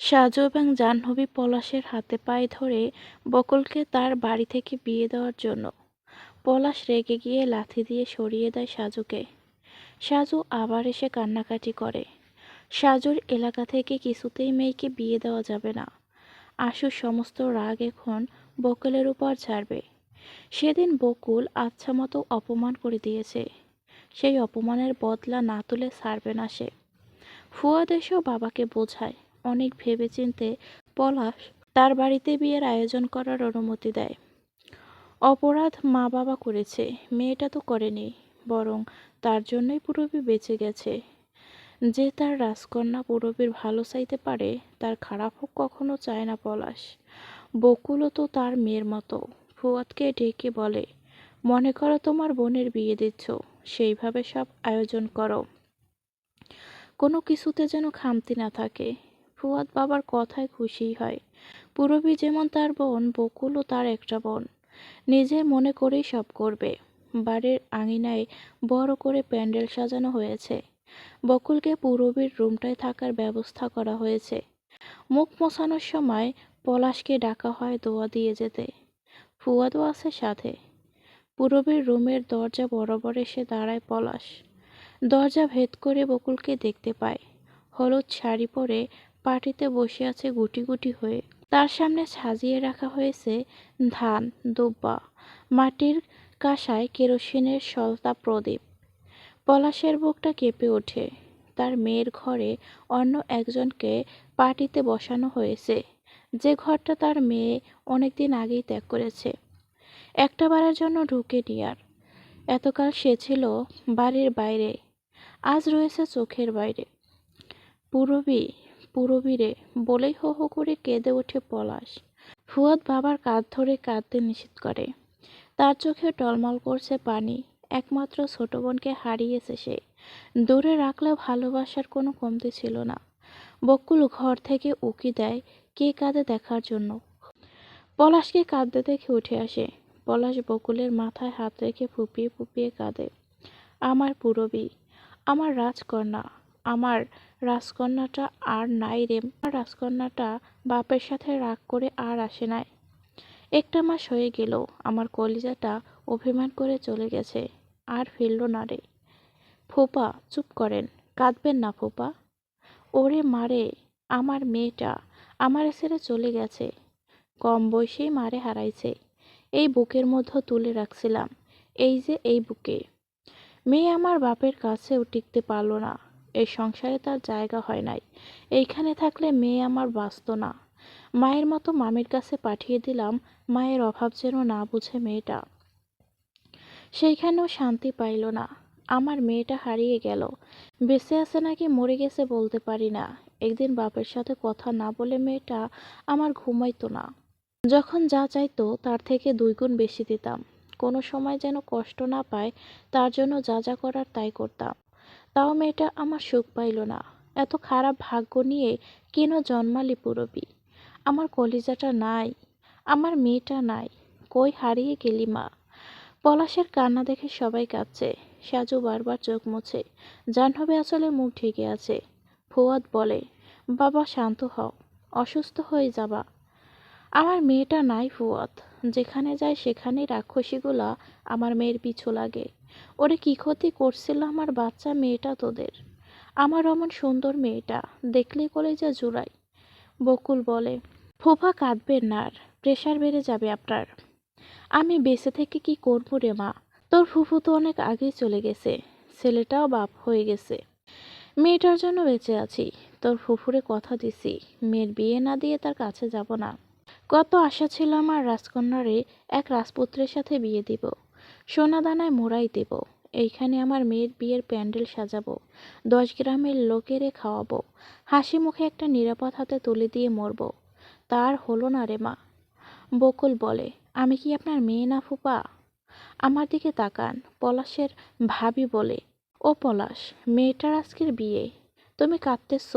সাজু এবং জাহ্নবী পলাশের হাতে পায়ে ধরে বকুলকে তার বাড়ি থেকে বিয়ে দেওয়ার জন্য। পলাশ রেগে গিয়ে লাথি দিয়ে সরিয়ে দেয় সাজুকে। সাজু আবার এসে কান্নাকাটি করে। সাজুর এলাকা থেকে কিছুতেই মেয়েকে বিয়ে দেওয়া যাবে না। আশুর সমস্ত রাগ এখন বকুলের উপর ছাড়বে। সেদিন বকুল আচ্ছা মতো অপমান করে দিয়েছে। সেই অপমানের বদলা না তুলে ছাড়বে না সে। ফুয়াদ এসেও বাবাকে বোঝায়। অনেক ভেবেচিন্তে পলাশ তার বাড়িতে বিয়ের আয়োজন করার অনুমতি দেয়। অপরাধ মা বাবা করেছে, মেয়েটা তো করেনি, বরং তার জন্যই পুরবী বেঁচে গেছে। যে তার রাজকন্যা পুরবীর ভালো চাইতে পারে, তার খারাপ হোক কখনো চায় না পলাশ। বকুলও তো তার মেয়ের মতো, ফুয়াদকে ডেকে বলে, মনে করো তোমার বোনের বিয়ে দিচ্ছ, সেইভাবে সব আয়োজন করো। কোনো কিছুতে যেন খামতি না থাকে ফুয়াদ বাবার কথায় খুশি হয়। পুরবী যেমন তার বোন, বকুলও তার একটা বোন। নিজের মনে করেই সব করবে। বাড়ির আঙিনায় বড় করে প্যান্ডেল সাজানো হয়েছে। বকুলকে পুরবীর রুমটায় থাকার ব্যবস্থা করা হয়েছে। মুখ মোছানোর সময় পলাশকে ডাকা হয় দোয়া দিয়ে যেতে। ফুয়াদও আছে সাথে। পুরবীর রুমের দরজা বরাবর এসে দাঁড়ায় পলাশ। দরজা ভেদ করে বকুলকে দেখতে পায়। হলুদ শাড়ি পরে পাটিতে বসে আছে গুটি গুটি হয়ে। তার সামনে সাজিয়ে রাখা হয়েছে ধান, দুব্বা, মাটির কাঁসায় কেরোসিনের সলতা প্রদীপ। পলাশের বুকটা কেঁপে ওঠে। তার মেয়ের ঘরে অন্য একজনকে পার্টিতে বসানো হয়েছে। যে ঘরটা তার মেয়ে অনেকদিন আগেই ত্যাগ করেছে। একটা বারের জন্য ঢুকে নিয়ার। এতকাল সে ছিল বাড়ির বাইরে। আজ রয়েছে চোখের বাইরে। পুরবী পুরবীরে বলেই হো হো করে কেঁদে ওঠে পলাশ। ফুয়াদ বাবার কাঁধ ধরে কাঁদতে নিষেধ করে। তার চোখে টলমল করছে পানি, একমাত্র ছোট বোনকে হারিয়েছে সে। দূরে রাখলেও ভালোবাসার কোনো কমতি ছিল না। বকুল ঘর থেকে উকি দেয় কে কাঁদে দেখার জন্য। পলাশকে কাঁদতে দেখে উঠে আসে। পলাশ বকুলের মাথায় হাত রেখে ফুপিয়ে ফুপিয়ে কাঁদে। আমার পুরবী, আমার রাজকন্যা আমার রাজকন্যাটা আর নাই রে। আমার রাজকন্যাটা বাপের সাথে রাগ করে আর আসে নাই। একটা মাস হয়ে গেল, আমার কলিজাটা অভিমান করে চলে গেছে, আর ফিরল না রে। ফোপা, চুপ করেন, কাঁদবেন না ফোপা। ওরে মারে আমার মেয়েটা আমার ছেড়ে চলে গেছে। কম বয়সেই মারে হারাইছে। এই বুকের মধ্যে তুলে রাখছিলাম, এই যে এই বুকে। মেয়ে আমার বাপের কাছেও টিকতে পারল না। এই সংসারে তার জায়গা হয় নাই। এইখানে থাকলে মেয়ে আমার বাঁচত না। মায়ের মতো মামির কাছে পাঠিয়ে দিলাম, মায়ের অভাব যেন না বুঝে মেয়েটা। সেইখানেও শান্তি পাইল না। আমার মেয়েটা হারিয়ে গেল। বেঁচে আছে নাকি মরে গেছে বলতে পারি না। একদিন বাপের সাথে কথা না বলে মেয়েটা আমার ঘুমাইতো না। যখন যা চাইতো তার থেকে দুই গুণ বেশি দিতাম। কোনো সময় যেন কষ্ট না পায়, তার জন্য যা যা করার তাই করতাম। তাও মেয়েটা আমার সুখ পাইল না। এত খারাপ ভাগ্য নিয়ে কেন জন্মালি পুরবী? আমার কলিজাটা নাই, আমার মেয়েটা নাই, কই হারিয়ে গেলি মা? পলাশের কান্না দেখে সবাই কাঁদছে। সাজু বারবার চোখ মুছে। জাহ্নবী আসলে মুখ ঢেকে আছে। ফুয়াদ বলে, বাবা, শান্ত হও, অসুস্থ হয়ে যাবা। আমার মেয়েটা নাই ফুয়াদ। যেখানে যায় সেখানেই রাক্ষসীগুলা আমার মেয়ের পিছু লাগে। ওরে কী ক্ষতি করছিল আমার বাচ্চা মেয়েটা তোদের? আমার অমন সুন্দর মেয়েটা দেখলেই কলেজা জুড়াই। বকুল বলে, ফুফা কাঁদবেন না আর, প্রেশার বেড়ে যাবে আপনার। আমি বেঁচে থেকে কি করব রে মা? তোর ফুফু তো অনেক আগেই চলে গেছে, ছেলেটাও বাপ হয়ে গেছে। মেয়েটার জন্য বেঁচে আছি, তোর ফুফুরে কথা দিছি, মেয়ের বিয়ে না দিয়ে তার কাছে যাব না। কত আশা ছিল আমার রাজকন্যারে এক রাজপুত্রের সাথে বিয়ে দিব। সোনা দানায় মোড়াই দেব। এইখানে আমার মেয়ের বিয়ের প্যান্ডেল সাজাবো। দশ গ্রামের লোকেরে খাওয়াবো। হাসি মুখে একটা নিরাপদ হাতে তুলে দিয়ে মরবো। তার হলো না রে মা। বকুল বলে, আমি কি আপনার মেয়ে না ফুপা? আমার দিকে তাকান, পলাশের ভাবি বলে, ও পলাশ, মেয়েটার আজকের বিয়ে। তুমি কাঁদতেছ।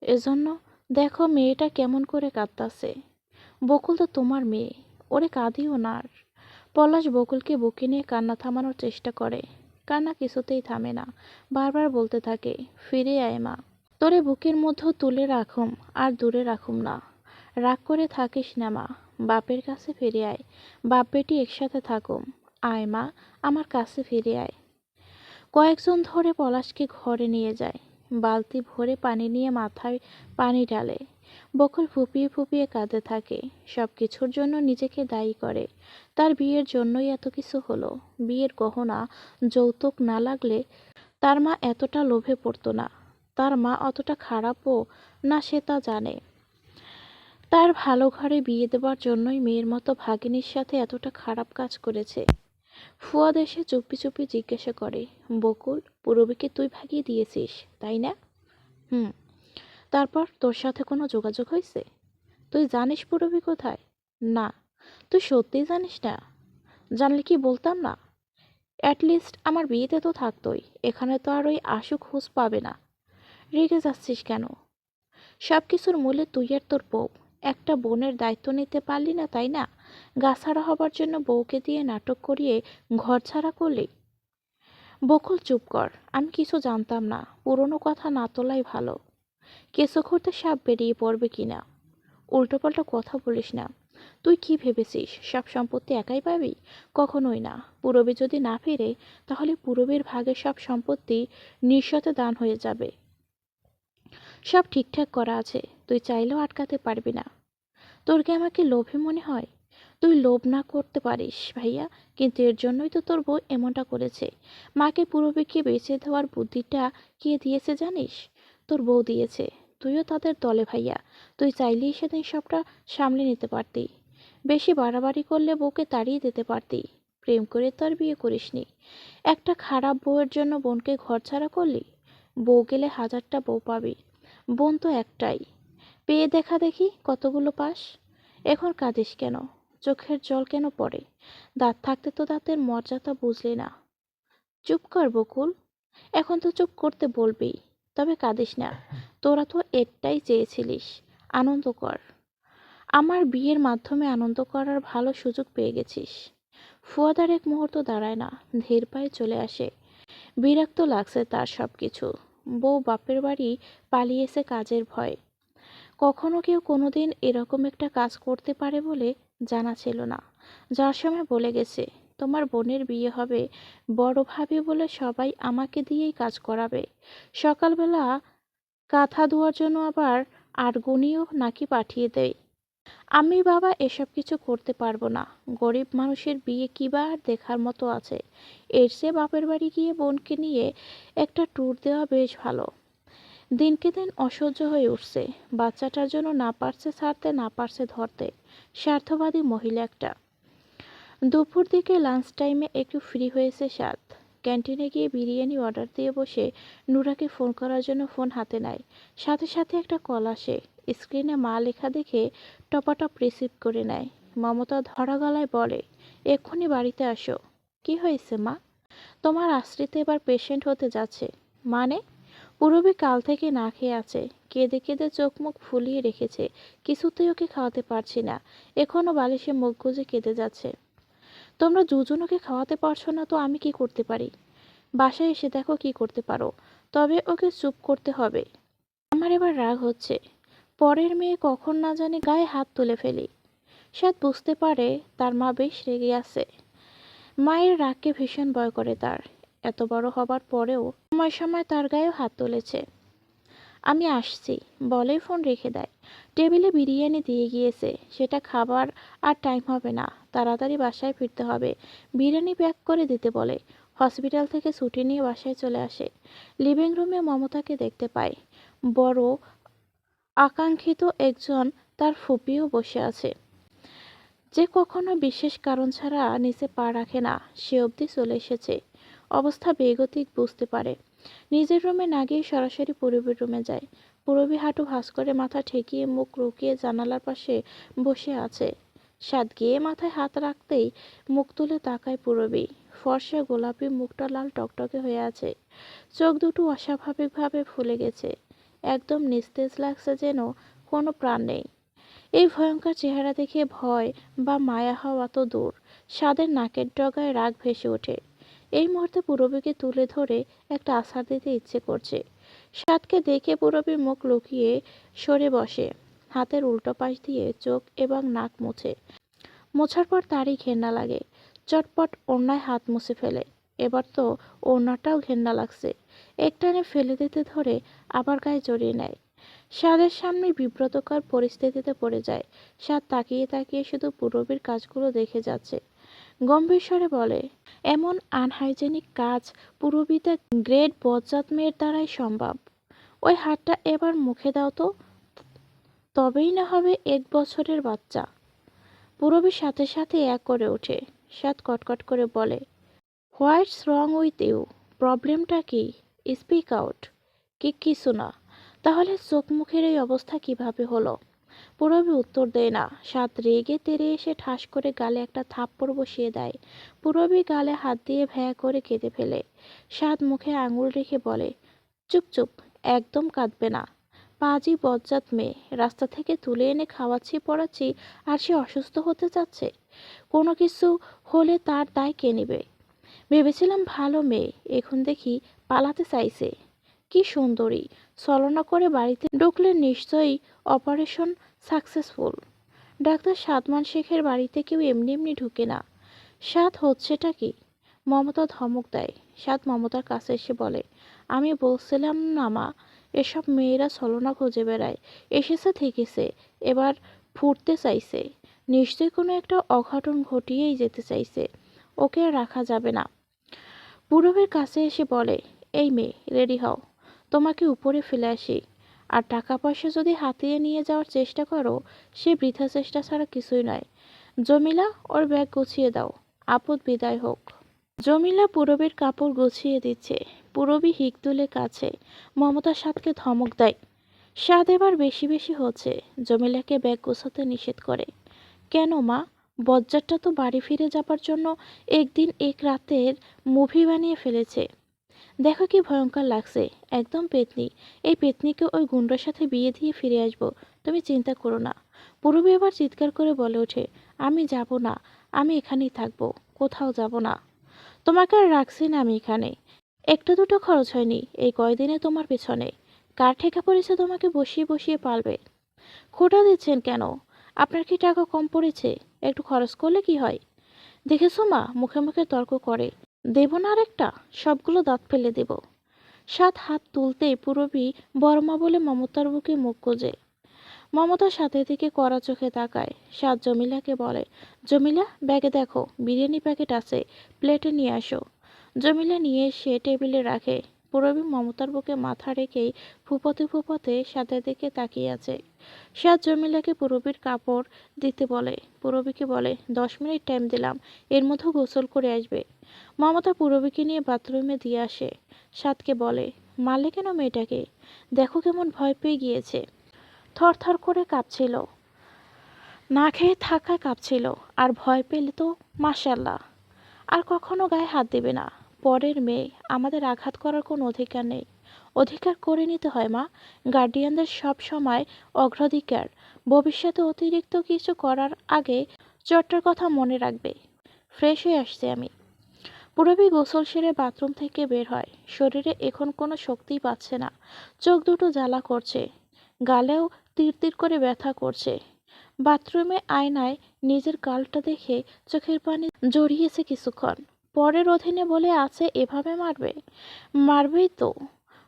এজন্য দেখো মেয়েটা কেমন করে কাঁদতাছে। বকুল তো তোমার মেয়ে। ওরে কাঁদিও না আর। পলাশ বকুলকে বুকে নিয়ে কান্না থামানোর চেষ্টা করে। কান্না কিছুতেই থামে না। বারবার বলতে থাকে, ফিরে আয় মা। তোরে বুকের মধ্যে তুলে রাখুম, আর দূরে রাখুম না। রাগ করে থাকিস না মা। বাপের কাছে ফিরে আয়। বাপ বেটি একসাথে থাকুম। আয় মা, আমার কাছে ফিরে আয়। কয়েকজন ধরে পলাশকে ঘরে নিয়ে যায়। বালতি ভরে পানি নিয়ে মাথায় পানি ঢালে। বকুল ফুপিয়ে ফুপিয়ে কাঁদে থাকে। সব কিছুর জন্য নিজেকে দায়ী করে। তার বিয়ের জন্যই এত কিছু হলো। বিয়ের গহনা, যৌতুক না লাগলে তার মা এতটা লোভে পড়তো না। তার মা অতটা খারাপও না সে তা জানে। তার ভালো ঘরে বিয়ে দেবার জন্যই মেয়ের মতো ভাগিনীর সাথে এতটা খারাপ কাজ করেছে। ফুয়াদ এসে চুপি চুপি জিজ্ঞাসা করে, বকুল, পূরবীকে তুই ভাগিয়ে দিয়েছিস, তাই না? হুম। তারপর তোর সাথে কোনো যোগাযোগ হয়েছে? তুই জানিস পূরবী কোথায়? না। তুই সত্যিই জানিস না? জানলে কি বলতাম না? অ্যাটলিস্ট আমার বিয়েতে তো থাকতোই, এখানে তো আর ওই আশু খোঁজ পাবে না। রেগে যাচ্ছিস কেন? সব কিছুর মূলে তুই আর তোর বউ। একটা বোনের দায়িত্ব নিতে পারলি না, তাই না? গাছাড়া হবার জন্য বউকে দিয়ে নাটক করিয়ে ঘর ছাড়া করলি? বকুল চুপ কর, আমি কিছু জানতাম না। পুরনো কথা না তোলাই ভালো। কেঁচো খুঁড়তে সাপ বেরিয়ে পড়বে কিনা? উল্টোপাল্টা কথা বলিস না। তুই কি ভেবেছিস সব সম্পত্তি একাই পাবি? কখনোই না। পুরবী যদি না ফিরে, তাহলে পুরবীর ভাগের সব সম্পত্তি নিঃশতে দান হয়ে যাবে। সব ঠিকঠাক করা আছে, তুই চাইলেও আটকাতে পারবি না। তোর কি আমাকে লোভে মনে হয়? তুই লোভ না করতে পারিস, ভাইয়া, কিন্তু এর জন্যই তো তোর বউ এমনটা করেছে। মাকে পুরবীকে বেঁচে দেওয়ার বুদ্ধিটা কে দিয়েছে জানিস? তোর বউ দিয়েছে। তুইও তাদের দলে ভাইয়া। তুই চাইলেই সেদিন সবটা সামলে নিতে পারতি। বেশি বাড়াবাড়ি করলে বউকে তাড়িয়ে দিতে পারতি। প্রেম করে তো আর বিয়ে করিসনি। একটা খারাপ বউয়ের জন্য বোনকে ঘর ছাড়া করলি? বউ গেলে হাজারটা বউ পাবি। বোন তো একটাই। পেয়ে দেখা দেখি কতগুলো পাস। এখন কাঁদিস কেন? চোখের জল কেন পড়ে? দাঁত থাকতে তো দাঁতের মর্যাদা বুঝলি না। চুপ কর বকুল। এখন তো চুপ করতে বলবি। তবে কাঁদিস না। তোরা তো এরটাই চেয়েছিলিস, আনন্দ কর। আমার বিয়ের মাধ্যমে আনন্দ করার ভালো সুযোগ পেয়ে গেছিস। ফুয়াদার এক মুহূর্ত দাঁড়ায় না, ধীর পায়ে চলে আসে। বিরক্ত লাগছে তার সব কিছু বউ বাপের বাড়ি পালিয়েছে কাজের ভয়। কখনো কেউ কোনোদিন এরকম একটা কাজ করতে পারে বলে জানা ছিল না। যার সময় বলে গেছে তোমার বোনের বিয়ে হবে, বড় ভাবে বলে সবাই আমাকে দিয়েই কাজ করাবে। সকালবেলা কাঁথা ধোয়ার জন্য আবার আরগুনিও নাকি পাঠিয়ে দেয়। আমি বাবা এসব কিছু করতে পারব না। গরিব মানুষের বিয়ে কী বা আর দেখার মতো আছে। এর চেয়ে বাপের বাড়ি গিয়ে বোনকে নিয়ে একটা ট্যুর দেওয়া বেশ ভালো। দিনকে দিন অসহ্য হয়ে উঠছে। বাচ্চাটার জন্য না পারছে ছাড়তে, না পারছে ধরতে। স্বার্থবাদী মহিলা একটা। দুপুর দিকে লাঞ্চ টাইমে একটু ফ্রি হয়েছে সাত ক্যান্টিনে গিয়ে বিরিয়ানি অর্ডার দিয়ে বসে নুরাকে ফোন করার জন্য ফোন হাতে নেয়। সাথে সাথে একটা কল আসে। স্ক্রিনে মা লেখা দেখে টপাটপ রিসিভ করে নেয়। মমতা ধরা গলায় বলে, এক্ষুনি বাড়িতে আসো। কি হয়েছে মা? তোমার আশ্রিত এবার পেশেন্ট হতে যাচ্ছে। মানে? পূরবী কাল থেকে না খেয়ে আছে। কেঁদে কেঁদে চোখ মুখ ফুলিয়ে রেখেছে। কিছুতেই ওকে খাওয়াতে পারছি না। এখনও বালিশে মুখ গুজে কেঁদে যাচ্ছে। তোমরা দুজন ওকে খাওয়াতে পারছ না তো আমি কি করতে পারি? বাসায় এসে দেখো কি করতে পারো। তবে ওকে চুপ করতে হবে। আমার এবার রাগ হচ্ছে। পরের মেয়ে কখন না জানি গায়ে হাত তুলে ফেলি। সাত বুঝতে পারে তার মা বেশ রেগে আছে। মায়ের রাগকে ভীষণ ভয় করে তার। এত বড় হবার পরেও সময় সময় তার গায়েও হাত তুলেছে। আমি আসছি। বলে ফোন রেখে দেয়। টেবিলে বিরিয়ানি দিয়ে গিয়েছে। সেটা খাবার আর টাইম হবে না। তাড়াতাড়ি বাসায় ফিরতে হবে। বিরিয়ানি প্যাক করে দিতে বলে। হসপিটাল থেকে ছুটি নিয়ে বাসায় চলে আসে। লিভিং রুমে মমতাকে দেখতে পায়। বড়, আকাঙ্ক্ষিত একজন তার ফুপিও বসে আছে। যে কখনো বিশেষ কারণ ছাড়া নিচে পা রাখে না। সে অবধি চলে এসেছে। অবস্থা বেগতিক বুঝতে পারে। নিজের রুমে না গিয়ে সরাসরি পূরবীর রুমে যায়। পূরবী হাঁটু ভাঁজ করে মাথা ঠেকিয়ে মুখ রুকিয়ে জানালার পাশে বসে আছে। সাত গিয়ে মাথায় হাত রাখতেই মুখ তুলে তাকায় পূরবী। ফর্সা গোলাপি মুখটা লাল টকটকে হয়ে আছে। চোখ দুটো অস্বাভাবিকভাবে ফুলে গেছে। একদম নিস্তেজ লাগছে যেন কোনো প্রাণ নেই। এই ভয়ঙ্কর চেহারা দেখে ভয় বা মায়া হওয়া তো দূর। স্বাদের নাকের ডগায় রাগ ভেসে ওঠে। এই মুহূর্তে পূরবীকে তুলে ধরে একটা আছাড় দিতে ইচ্ছে করছে। সাতকে দেখে পুরবী মুখ লুকিয়ে সরে বসে, হাতের উল্টো পাশ দিয়ে চোখ এবং নাক মুছে। মোছার পর তারই ঘেন্না লাগে। চটপট ওড়নায় হাত মুছে ফেলে। এবার তো ওড়নাটাও ঘেন্না লাগছে। একটানে ফেলে দিতে ধরে আবার গায়ে জড়িয়ে নেয়। স্বাদের সামনে বিব্রতকর পরিস্থিতিতে পড়ে যায়। স্বাদ তাকিয়ে তাকিয়ে শুধু পূরবীর কাজগুলো দেখে যাচ্ছে। গম্ভীর স্বরে বলে, এমন আনহাইজেনিক কাজ পূরবীতে গ্রেট বজ্জাত দ্বারাই সম্ভব। ওই হাতটা এবার মুখে দাও তো, তবেই না হবে এক বছরের বাচ্চা। পূরবীর সাথে সাথে এক করে ওঠে। সাত কটকট করে বলে হোয়াটস রং উইথ ইউ? প্রবলেমটা কি? Speak out. কি, কিছু না। তাহলে চোখ মুখের এই অবস্থা কীভাবে হলো? পূরবী উত্তর দেয় না। সাত রেগে তেরে এসে ঠাস করে গালে একটা থাপ্পড় বসিয়ে দেয়। পূরবী গালে হাত দিয়ে ভ্যা করে কেঁদে ফেলে। সাত মুখে আঙুল রেখে বলে, চুপ চুপ, একদম কাঁদবে না। পাজি বজ্জাত মেয়ে, রাস্তা থেকে তুলে এনে খাওয়াচ্ছি, পড়াচ্ছি, আর সে অসুস্থ হতে চাচ্ছে? কোনো কিছু হলে তার দায় কে নেবে? ভেবেছিলাম ভালো মেয়ে, এখন দেখি পালাতে চাইছে। কি সুন্দরী ছলনা করে বাড়িতে ঢুকলে নিশ্চয়ই অপারেশন সাকসেসফুল। ডাক্তার সাদমান শেখের বাড়িতে কেউ এমনি এমনি ঢুকে না। সাত হচ্ছেটা কি? মমতা ধমক দেয়। সাত মমতার কাছে এসে বলে, আমি বলছিলাম না মা, এসব মেয়েরা ছলনা খুঁজে বেড়ায়। এসেছে থেকেছে, এবার ফুটতে চাইছে। নিশ্চয়ই কোনো একটা অঘটন ঘটিয়েই যেতে চাইছে। ওকে রাখা যাবে না। পূরবের কাছে এসে বলে, এই মেয়ে, রেডি হও। তোমাকে উপরে ফেলে আসি। আর টাকা পয়সা যদি হাতিয়ে নিয়ে যাওয়ার চেষ্টা করো, সে বৃথা চেষ্টা ছাড়া কিছুই নয়। জমিলা, ওর ব্যাগ গুছিয়ে দাও। আপদ বিদায় হোক। জমিলা পূরবীর কাপড় গুছিয়ে দিচ্ছে। পূরবী হিক তুলে কাছে। মমতার সাথকে ধমক দেয়। স্বাদ এবার বেশি বেশি হচ্ছে। জমিলাকে ব্যাগ গোছাতে নিষেধ করে। কেন মা? বজ্জারটা তো বাড়ি ফিরে যাবার জন্য একদিন এক রাতের মুভি বানিয়ে ফেলেছে। দেখো কি ভয়ঙ্কর লাগছে। একদম পেতনি। এই পেতনিকে ওই গুন্ডার সাথে বিয়ে দিয়ে ফিরে আসব। তুমি চিন্তা করো না। পূরবী এবার চিৎকার করে বলে ওঠে, আমি যাব না। আমি এখানেই থাকব। কোথাও যাব না। তোমাকে আর রাখছি না আমি এখানে। একটা দুটো খরচ হয়নি। এই কয়দিনে তোমার পেছনে। কার ঠেকা পড়েছে তোমাকে বসিয়ে বসিয়ে পালবে? খোটা দিচ্ছেন কেন? আপনার কি টাকা কম পড়েছে? একটু খরচ করলে কি হয়? দেখেছ মা, মুখে মুখে তর্ক করে। দেব না আরেকটা? সবগুলো দাঁত ফেলে দেব। সাত হাত তুলতেই পুরবী বর্মা বলে মমতার বুকে মুখ গোজে মমতা সাথে থেকে কড়া চোখে তাকায়। সাত জমিলাকে বলে, জমিলা, ব্যাগে দেখো, বিরিয়ানি প্যাকেট আছে, প্লেটে নিয়ে আসো। জমিলা নিয়ে এসে টেবিলে রাখে। পুরবী মমতার বুকে মাথা রেখেই ফুপতে ফুপতে সাথের দিকে তাকিয়ে আছে। সাত জমিলাকে পুরবীর কাপড় দিতে বলে। পুরবীকে বলে, দশ মিনিট টাইম দিলাম, এর মধ্যে গোসল করে আসবে। মমতা পুরবীকে নিয়ে বাথরুমে দিয়ে আসে। সাতকে বলে, মারলে কেন মেয়েটাকে? দেখো কেমন ভয় পেয়ে গিয়েছে। থরথর করে কাঁপছিল। না খেয়ে থাকা কাঁপছিল। আর ভয় পেলে তো মাশাল্লাহ আর কখনো গায়ে হাত দেবে না। পরের মেয়ে। আমাদের আঘাত করার কোনো অধিকার নেই। অধিকার করে নিতে হয়, মা। গার্ডিয়ানদের সব সময় অগ্রাধিকার। ভবিষ্যতে অতিরিক্ত কিছু করার আগে চটটার কথা মনে রাখবে। ফ্রেশ হয়ে আসছে আমি। পুরবী গোসল সেরে বাথরুম থেকে বের হয়। শরীরে এখন কোনো শক্তিই পাচ্ছে না। চোখ দুটো জ্বালা করছে। গালেও তীর তীর করে ব্যথা করছে। বাথরুমে আয়নায় নিজের গালটা দেখে চোখের পানি জড়িয়েছে কিছুক্ষণ। পরের অধীনে বলে আছে, এভাবে মারবে? মারবেই তো।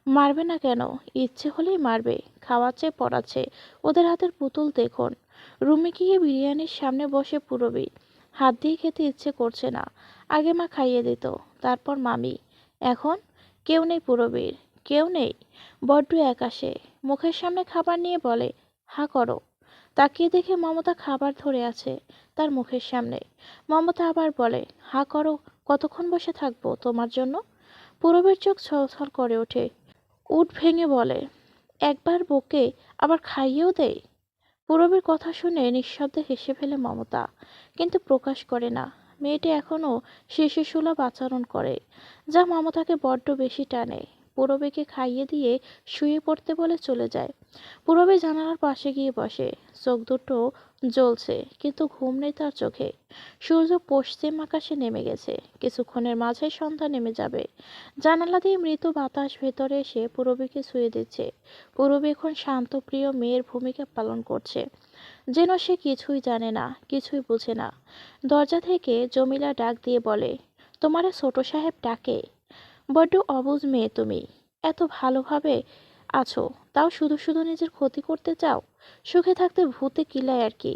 মারবে না কেন? ইচ্ছে হলেই মারবে। খাওয়াচ্ছে, পড়াচ্ছে। ওদের হাতের পুতুল দেখুন। রুমে গিয়ে বিরিয়ানির সামনে বসে পুরবী। হাত দিয়ে খেতে ইচ্ছে করছে না। আগে মা খাইয়ে দিত, তারপর মামি। এখন? কেউ নেই পুরবীর। কেউ নেই? বড্ড একাশে। মুখের সামনে খাবার নিয়ে বলে, হা, করো। তাকিয়ে দেখে মমতা খাবার ধরে আছে তার মুখের সামনে। মমতা আবার বলে, হা করো, কতক্ষণ বসে থাকব তোমার জন্য? পূরবের চোখ ছলছল করে ওঠে। উঠ ভেঙে বলে, একবার বকে আবার খাইয়েও দেয় পূরবের কথা শুনে নিঃশব্দে হেসে ফেলে মমতা, কিন্তু প্রকাশ করে না। মেয়েটি এখনও শিশু সুলভ আচরণ করে, যা মমতাকে বড্ড বেশি টানে। পূরবীকে খাইয়ে দিয়ে শুয়ে পড়তে বলে চলে যায়। পূরবী জানালার পাশে গিয়ে বসে। চোখ দুটো জ্বলছে, কিন্তু ঘুম নেই তার চোখে। সূর্য পশ্চিম আকাশে নেমে গেছে। কিছুক্ষণের মাঝে সন্ধ্যা নেমে যাবে। জানালা দিয়ে মৃত বাতাস ভেতরে এসে পূরবীকে শুয়ে দিচ্ছে। পূরবী এখন শান্তপ্রিয় মেয়ের ভূমিকা পালন করছে। যেন সে কিছুই জানে না, কিছুই বুঝে না। দরজা থেকে জমিলা ডাক দিয়ে বলে, তোমারে ছোট সাহেব ডাকে? বড্ড অবুঝ মেয়ে তুমি। এত ভালোভাবে আছো, তাও শুধু শুধু নিজের ক্ষতি করতে চাও? সুখে থাকতে ভূতে কিলায় আর কি?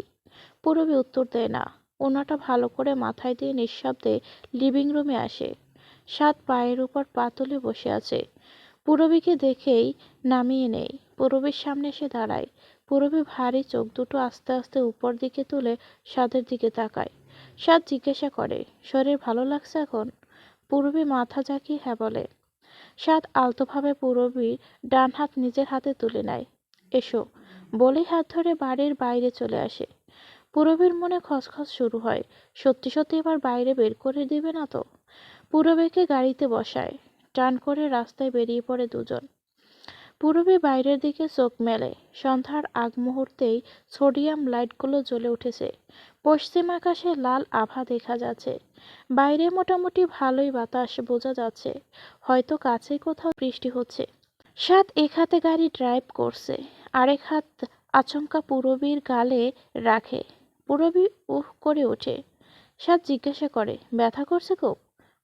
পূরবী উত্তর দেয় না। ওনাটা ভালো করে মাথায় দিয়ে নিঃশব্দে লিভিং রুমে আসে। সাত পায়ের উপর পা তুলে বসে আছে। পূরবীকে দেখেই নামিয়ে নেই। পূরবীর সামনে এসে দাঁড়ায়। পূরবী ভারী চোখ দুটো আস্তে আস্তে উপর দিকে তুলে সাদের দিকে তাকায়। সাদ জিজ্ঞাসা করে, শরীর ভালো লাগছে এখন? পূরবী মাথা ঝাঁকিয়ে হ্যাঁ বলে। সাদ আলতোভাবে পূরবীর ডান হাত নিজের হাতে তুলে নেয়। এসো, বলেই হাত ধরে বাড়ির বাইরে চলে আসে। পূরবীর মনে খসখস শুরু হয়। সত্যি সত্যি এবার বাইরে বের করে দিবে না তো? পূরবীকে গাড়িতে বসায়। টান করে রাস্তায় বেরিয়ে পড়ে দুজন। পূরবী বাইরের দিকে চোখ মেলে। সন্ধ্যার আগ মুহূর্তেই সোডিয়াম লাইটগুলো জ্বলে উঠেছে। পশ্চিম আকাশে লাল আভা দেখা যাচ্ছে। বাইরে মোটামুটি ভালোই বাতাস বোঝা যাচ্ছে। হয়তো কাছেই কোথাও বৃষ্টি হচ্ছে। সাত এক হাতে গাড়ি ড্রাইভ করছে। আরেক হাত আচমকা পূরবীর গালে রাখে। পূরবী উহ করে ওঠে। সাত জিজ্ঞাসা করে, ব্যথা করছে খুব?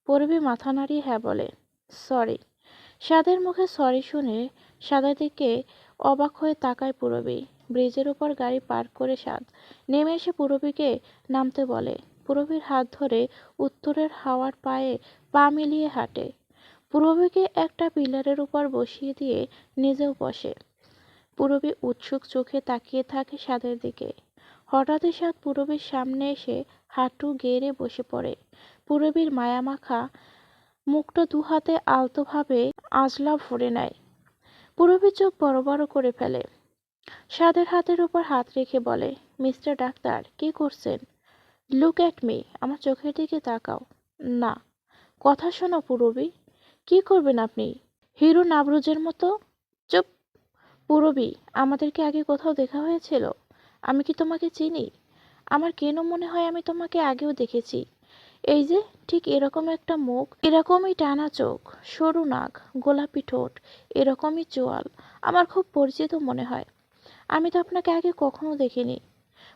পূরবী মাথা নাড়িয়ে হ্যাঁ বলে, সরি। সাদের মুখে সরি শুনে সাদার দিকে অবাক হয়ে তাকায় পূরবী। ব্রিজের উপর গাড়ি পার্ক করে সাদ। নেমে এসে পূরবীকে নামতে বলে। পূরবীর হাত ধরে উত্তরের হাওয়ার পায়ে পা মিলিয়ে হাঁটে। পূরবীকে একটা পিলারের উপর বসিয়ে দিয়ে নিজেও বসে। পূরবী উৎসুক চোখে তাকিয়ে থাকে সাদের দিকে। হঠাৎই সাদ পূরবীর সামনে এসে হাঁটু গেড়ে বসে পড়ে। পূরবীর মায়ামাখা মুখটা দু হাতে আলতোভাবে আজলা ভরে নেয়। পূরবী চোখ বড় বড় করে ফেলে। সাদের হাতের উপর হাত রেখে বলে, মিস্টার ডাক্তার, কি করছেন? লুক অ্যাট মি, আমার চোখের দিকে তাকাও। না, কথা শোনো পূরবী, কি করবেন আপনি? হিরো নাবরুজের মতো? চুপ! পূরবী, আমাদেরকে আগে কোথাও দেখা হয়েছিল? আমি কি তোমাকে চিনি? আমার কেন মনে হয় আমি তোমাকে আগেও দেখেছি? এই যে, ঠিক এরকম একটা মুখ, এরকমই টানা চোখ, সরু নাক, গোলাপি ঠোঁট, এরকমই চোয়াল, আমার খুব পরিচিত মনে হয়। আমি তো আপনাকে আগে কখনো দেখিনি।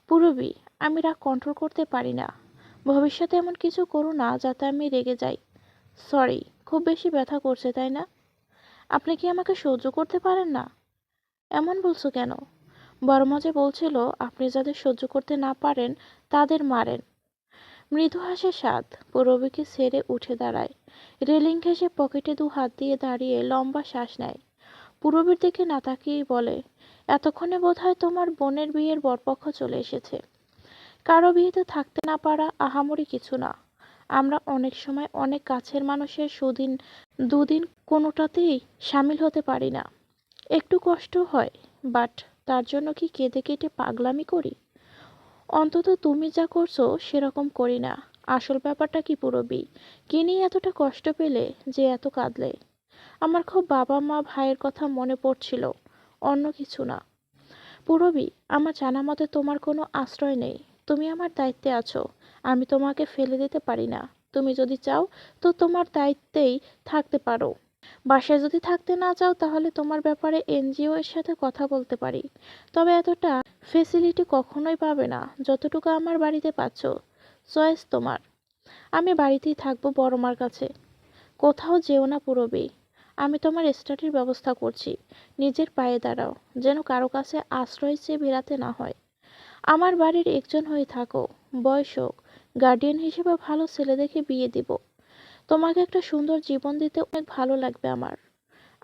পূরবী, আমি রাগ কন্ট্রোল করতে পারি না। ভবিষ্যতে এমন কিছু করো না যাতে আমি রেগে যাই। সরি খুব বেশি ব্যথা করছে, তাই না? আপনি কি আমাকে সহ্য করতে পারেন না? এমন বলছো কেন? বড় বলছিল, আপনি যাদের সহ্য করতে না পারেন, তাদের মারেন। মৃদু হাসে স্বাদ। পূরবীকে ছেড়ে উঠে দাঁড়ায়। রেলিং ঘেঁষে পকেটে দু হাত দিয়ে দাঁড়িয়ে লম্বা শ্বাস নেয়। পূরবীর দিকে না তাকিয়েই বলে, এতক্ষণে বোধহয় তোমার বোনের বিয়ের বরপক্ষ চলে এসেছে। কারও বিয়েতে থাকতে না পারা আহামরি কিছু না। আমরা অনেক সময় অনেক কাছের মানুষের সুদিন, দুদিন কোনোটাতেই সামিল হতে পারি না। একটু কষ্ট হয়, বাট তার জন্য কি কেঁদে কেটে পাগলামি করি? অন্তত তুমি যা করছ সেরকম করি না। আসল ব্যাপারটা কি পুরবি? কি নিয়ে এতটা কষ্ট পেলে যে এত কাঁদলে? আমার খুব বাবা মা ভাইয়ের কথা মনে পড়ছিল, অন্য কিছু না। পুরবি, আমার জানা মতে তোমার কোনো আশ্রয় নেই। তুমি আমার দায়িত্বে আছো। আমি তোমাকে ফেলে দিতে পারি না। তুমি যদি চাও তো তোমার দায়িত্বেই থাকতে পারো। বাসায় যদি থাকতে না চাও তাহলে তোমার ব্যাপারে এনজিও এর সাথে কথা বলতে পারি। তবে এতটা ফেসিলিটি কখনোই পাবে না, যতটুকু আমার বাড়িতে পাচ্ছ। চয়েস তোমার। আমি বাড়িতেই থাকব বড় মার কাছে। কোথাও যেও না পুরবি। আমি তোমার স্টাডির ব্যবস্থা করছি। নিজের পায়ে দাঁড়াও, যেন কারও কাছে আশ্রয় চেয়ে বেরাতে না হয়। আমার বাড়ির একজন হয়ে থাকো, বয়স হোক গার্ডিয়ান হিসেবে ভালো ছেলে দেখে বিয়ে দিব। তোমাকে একটা সুন্দর জীবন দিতে অনেক ভালো লাগবে আমার।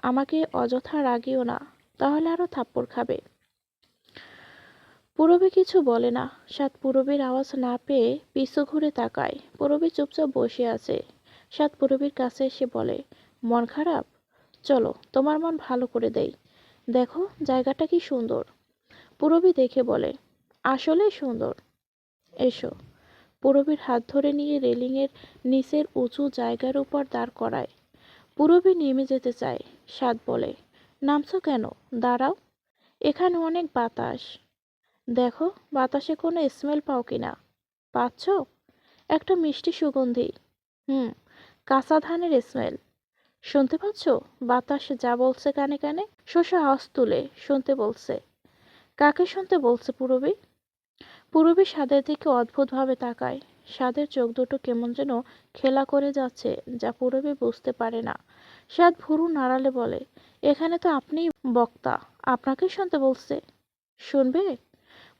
আমাকে অযথা রাগিও না, তাহলে আরও থাপ্পড় খাবে। পুরবী কিছু বলে না। সাত পুরবীর আওয়াজ না পেয়ে পিছু ঘুরে তাকায়। পুরবী চুপচাপ বসে আছে। সাত পুরবীর কাছে এসে বলে, মন খারাপ? চলো, তোমার মন ভালো করে দেই। দেখো, জায়গাটা কি সুন্দর। পুরবী দেখে বলে আসলে সুন্দর। এসো। পুরবীর হাত ধরে নিয়ে রেলিংয়ের নিচের উঁচু জায়গার উপর দাঁড় করায়। পুরবী নেমে যেতে চায়। সাত বলে, নামছো কেন? দাঁড়াও। এখানে অনেক বাতাস। দেখো, বাতাসে কোনো স্মেল পাও কি না পাচ্ছ? একটা মিষ্টি সুগন্ধি। হুম, কাঁচা ধানের স্মেল শুনতে পাচ্ছ? বাতাস যা বলছে কানে কানে, শশা আওয়াজ তুলে শুনতে বলছে। কাকে শুনতে বলছে পুরবী? পুরবী স্বাদের দিকে অদ্ভুতভাবে তাকায়। স্বাদের চোখ দুটো কেমন যেন খেলা করে যাচ্ছে যা পুরবী বুঝতে পারে না। স্বাদ ভুরু নাড়ালে বলে, এখানে তো আপনিই বক্তা আপনাকে শুনতে বলছে। শুনবে?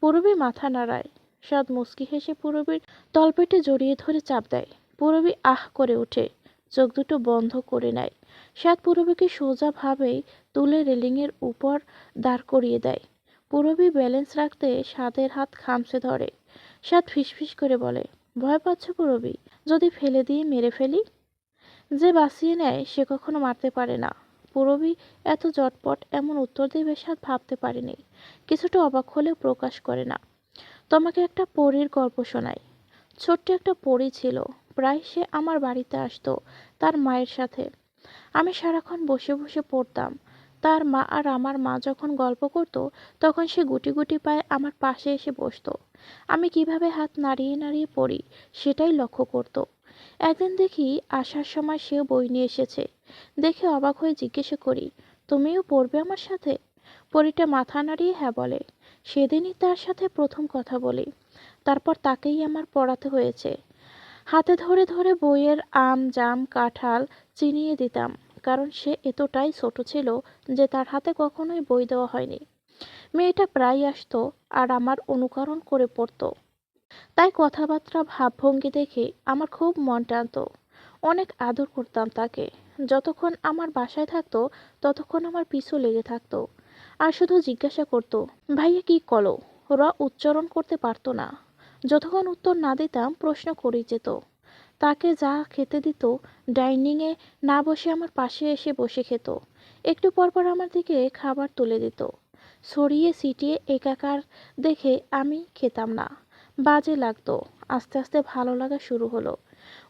পুরবী মাথা নাড়ায়। স্বাদ মুচকি হেসে পুরবীর তলপেটে জড়িয়ে ধরে চাপ দেয়। পুরবী আহ করে ওঠে, চোখ দুটো বন্ধ করে নেয়। স্বাদ পুরবীকে সোজাভাবেই তুলে রেলিংয়ের উপর দাঁড় করিয়ে দেয়। পুরবী ব্যালেন্স রাখতে স্বাদের হাত খামচে ধরে। স্বাদ ফিসফিস করে বলে, ভয় পাচ্ছ পুরবী? যদি ফেলে দিয়ে মেরে ফেলি? যে বাঁচিয়ে নেয়, সে কখনো মারতে পারে না। পুরবী এত জটপট এমন উত্তর দেবে স্বাদ ভাবতে পারেনি। কিছুটা অবাক হলেও প্রকাশ করে না। তোমাকে একটা পরীর গল্প শোনাই। ছোট্ট একটা পরী ছিল। প্রায় সে আমার বাড়িতে আসতো, তার মায়ের সাথে। আমি সারাক্ষণ বসে বসে পড়তাম। তার মা আর আমার মা যখন গল্প করতো, তখন সে গুটি গুটি পায়ে আমার পাশে এসে বসতো। আমি কীভাবে হাত নাড়িয়ে নাড়িয়ে পড়ি, সেটাই লক্ষ্য করতো। একদিন দেখি আসার সময় সেও বই নিয়ে এসেছে। দেখে অবাক হয়ে জিজ্ঞেস করি, তুমিও পড়বে আমার সাথে? পরীটা মাথা নাড়িয়ে হ্যাঁ বলে। সেদিনই তার সাথে প্রথম কথা বলি। তারপর তাকেই আমার পড়াতে হয়েছে। হাতে ধরে ধরে বইয়ের আম, জাম, কাঁঠাল চিনিয়ে দিতাম, কারণ সে এতটাই ছোট ছিল যে তার হাতে কখনোই বই দেওয়া হয়নি। মেয়েটা প্রায় আসতো আর আমার অনুকরণ করে পড়তো। তাই কথাবার্তা ভাবভঙ্গি দেখে আমার খুব মন টানতো। অনেক আদর করতাম তাকে। যতক্ষণ আমার বাসায় থাকতো, ততক্ষণ আমার পিছু লেগে থাকতো। আর শুধু জিজ্ঞাসা করতো, ভাইয়া, কি কলো র উচ্চারণ করতে পারতো না। যতক্ষণ উত্তর না দিতাম, প্রশ্ন করে যেত। তাকে যা খেতে দিত, ডাইনিংয়ে না বসে আমার পাশে এসে বসে খেত। একটু পর পর আমার দিকে খাবার তুলে দিত। ছড়িয়ে ছিটিয়ে একাকার দেখে আমি খেতাম না। বাজে লাগতো। আস্তে আস্তে ভালো লাগা শুরু হলো।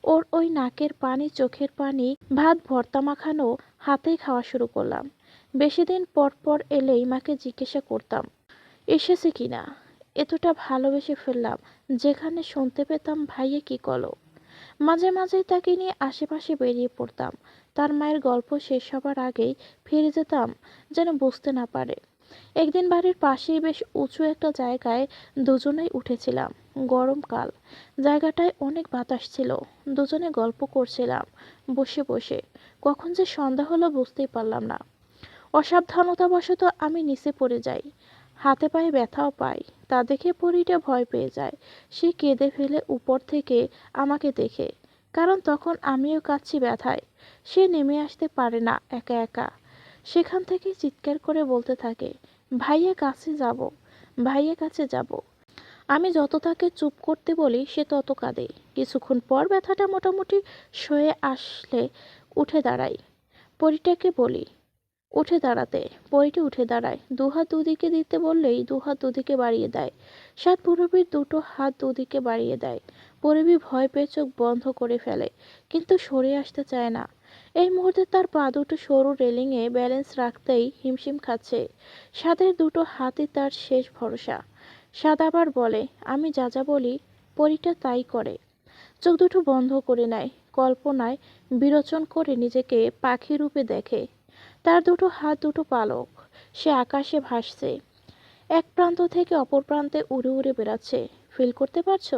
ওর ওই নাকের পানি, চোখের পানি, ভাত, ভর্তা মাখানো হাতেই খাওয়া শুরু করলাম। বেশি দিন পর পর এলেই মাকে জিজ্ঞাসা করতাম, এসেছে কিনা এতটা ভালোবেসে ফেললাম, যেখানে শুনতে পেতাম ভাইয়ে কি কলো মাঝে মাঝেই তাকে নিয়ে আশেপাশে বেরিয়ে পড়তাম। তার মায়ের গল্প শেষ হবার আগেই ফিরে যেতাম, যেন বুঝতে না পারে। একদিন বাড়ির পাশেই বেশ উঁচু একটা জায়গায় দুজনেই উঠেছিলাম গরমকাল জায়গাটায় অনেক বাতাস ছিল, দুজনে গল্প করছিলাম, বসে বসে। কখন যে সন্ধ্যা হলো বুঝতেই পারলাম না। অসাবধানতাবশত আমি নিচে পড়ে যাই। হাতে পায়ে ব্যথাও পাই, তা দেখে পরীটা ভয় পেয়ে যায়। সে কেঁদে ফেলে উপর থেকে আমাকে দেখে, কারণ তখন আমিও কাচ্ছি ব্যথায়। সে নেমে আসতে পারে না একা একা। সেখান থেকে চিৎকার করে বলতে থাকে, ভাইয়া কাছে যাব, ভাইয়া কাছে যাব। আমি যত তাকে চুপ করতে বলি, সে তত কাঁদে। কিছুক্ষণ পর ব্যথাটা মোটামুটি সয়ে আসলে উঠে দাঁড়াই পরিটাকে বলি, উঠে দাঁড়াতে। পরিটি উঠে দাঁড়ায়। দুহাত দুদিকে দিতে বললেই দুহাত দুদিকে বাড়িয়ে দেয়। সাত পুরবীর দুটো হাত দুদিকে বাড়িয়ে দেয়। পরবী ভয় পেয়ে চোখ বন্ধ করে ফেলে, কিন্তু সরে আসতে চায় না। এই মুহূর্তে তার পা দুটো সরু রেলিংয়ে ব্যালেন্স রাখতেই হিমশিম খাচ্ছে। সাদের দুটো হাতই তার শেষ ভরসা। সাদ আবার বলে, আমি যা যা বলি, পরিটা তাই করে। চোখ দুটো বন্ধ করে নেয়, কল্পনায় বিরোচন করে নিজেকে পাখি রূপে দেখে। তার দুটো হাত দুটো পালক, সে আকাশে ভাসছে। এক প্রান্ত থেকে অপর প্রান্তে উড়ে উড়ে বেড়াচ্ছে। ফিল করতে পারছ?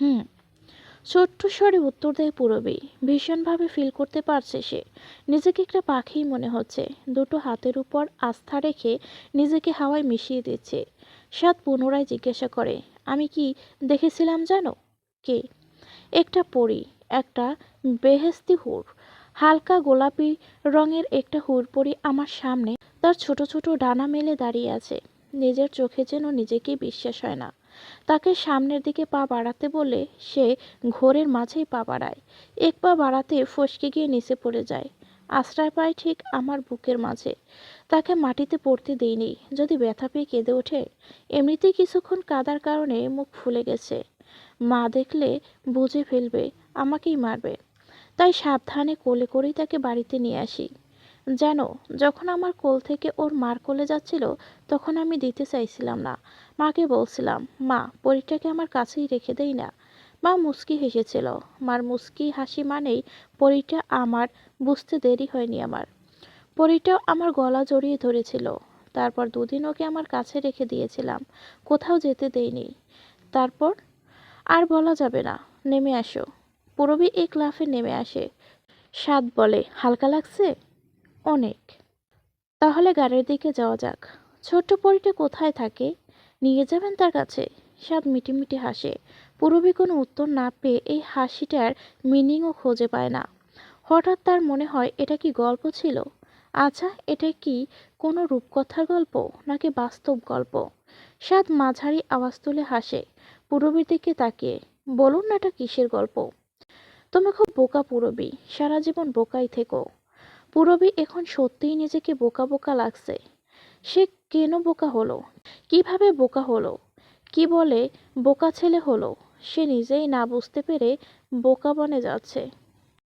হুম। ছোট্ট স্বরে উত্তর দেয় পুরবী। ভীষণভাবে ফিল করতে পারছে সে। নিজেকে একটা পাখি মনে হচ্ছে। দুটো হাতের উপর আস্থা রেখে নিজেকে হাওয়ায় মিশিয়ে দিচ্ছে। সাত পুনরায় জিজ্ঞাসা করে, আমি কি দেখেছিলাম জানো? কে? একটা পরী, একটা বেহেস্তি হুর। হালকা গোলাপি রঙের একটা হুড়পড়ি আমার সামনে। তার ছোট ছোট ডানা মেলে দাঁড়িয়ে আছে। নিজের চোখে যেন নিজেকেই বিশ্বাস হয় না। তাকে সামনের দিকে পা বাড়াতে বলে সে ঘোরের মাঝেই পা বাড়ায়। এক পা বাড়াতে ফসকে গিয়ে নিচে পড়ে যায়। আশ্রয় পায় ঠিক আমার বুকের মাঝে। তাকে মাটিতে পড়তে দিইনি যদি ব্যথা পেয়ে কেঁদে ওঠে, এমনিতেই কিছুক্ষণ কাদার কারণে মুখ ফুলে গেছে। মা দেখলে বুঝে ফেলবে, আমাকেই মারবে। তাই সাবধানে কোলে করেই তাকে বাড়িতে নিয়ে আসি। জানো, যখন আমার কোল থেকে ওর মার কোলে যাচ্ছিল, তখন আমি দিতে চাইছিলাম না। মাকে বলছিলাম, মা পরীটাকে আমার কাছেই রেখে দেই না। মা মুচকি হেসেছিল। মার মুচকি হাসি মানেই পরীটা আমার বুঝতে দেরি হয়নি আমার। পরীটাও আমার গলা জড়িয়ে ধরেছিল। তারপর দুদিন ওকে আমার কাছে রেখে দিয়েছিলাম। কোথাও যেতে দেইনি। তারপর আর বলা যাবে না। নেমে আসো। পুরবী এক লাফে নেমে আসে। সাত বলে, হালকা লাগছে? অনেক। তাহলে গাড়ির দিকে যাওয়া যাক। ছোট্ট পরীটা কোথায় থাকে? নিয়ে যাবেন তার কাছে? সাদ মিটিমিটি হাসে। পুরবী কোনো উত্তর না পেয়ে এই হাসিটার মিনিংও খুঁজে পায় না। হঠাৎ তার মনে হয়, এটা কি গল্প ছিল? আচ্ছা এটা কি কোনো রূপকথার গল্প নাকি বাস্তব গল্প? সাদ মাঝারি আওয়াজ তুলে হাসে। পুরবীর দিকে তাকিয়ে, বলুন না এটা কিসের গল্প? তুমি খুব বোকা পুরবী, সারা জীবন বোকাই থেকো। পুরবী এখন সত্যিই নিজেকে বোকা বোকা লাগছে। সে কেন বোকা হলো? কীভাবে বোকা হলো? কি বলে বোকা ছেলে হলো? সে নিজেই না বুঝতে পেরে বোকা বনে যাচ্ছে।